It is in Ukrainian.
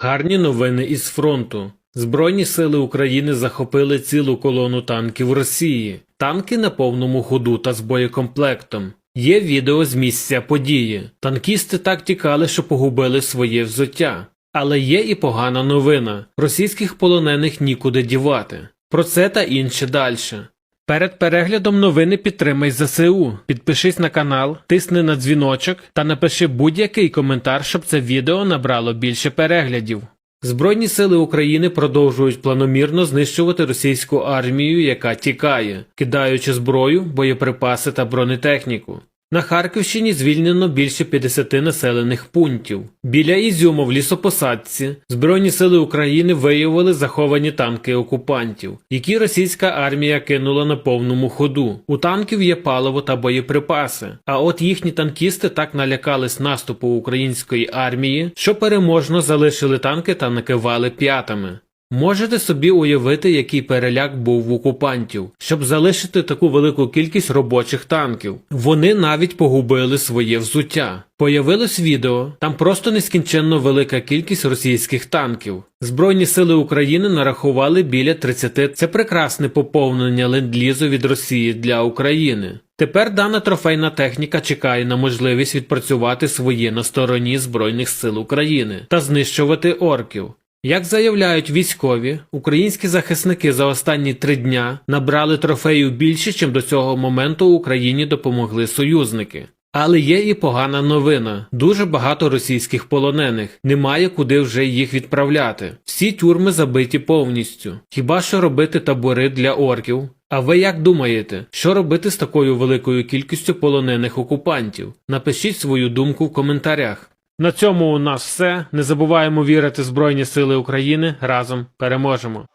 Гарні новини із фронту. Збройні сили України захопили цілу колону танків Росії. Танки на повному ходу та з боєкомплектом. Є відео з місця події. Танкісти так тікали, що погубили своє взуття. Але є і погана новина: російських полонених нікуди дівати. Про це та інше далі. Перед переглядом новини підтримай ЗСУ. Підпишись на канал, тисни на дзвіночок та напиши будь-який коментар, щоб це відео набрало більше переглядів. Збройні сили України продовжують планомірно знищувати російську армію, яка тікає, кидаючи зброю, боєприпаси та бронетехніку. На Харківщині звільнено більше 50 населених пунктів. Біля Ізюма в лісопосадці Збройні сили України виявили заховані танки окупантів, які російська армія кинула на повному ходу. У танків є паливо та боєприпаси. А от їхні танкісти так налякались наступу української армії, що переможно залишили танки та накивали п'ятами. Можете собі уявити, який переляк був в окупантів, щоб залишити таку велику кількість робочих танків. Вони навіть погубили своє взуття. Появилось відео, там просто нескінченно велика кількість російських танків. Збройні сили України нарахували біля 30. Це прекрасне поповнення ленд-лізу від Росії для України. Тепер дана трофейна техніка чекає на можливість відпрацювати своє на стороні Збройних сил України та знищувати орків. Як заявляють військові, українські захисники за останні три дня набрали трофеїв більше, чим до цього моменту Україні допомогли союзники. Але є і погана новина: дуже багато російських полонених, немає куди вже їх відправляти. Всі тюрми забиті повністю. Хіба що робити табори для орків? А ви як думаєте, що робити з такою великою кількістю полонених окупантів? Напишіть свою думку в коментарях. На цьому у нас все. Не забуваємо вірити в Збройні Сили України. Разом переможемо.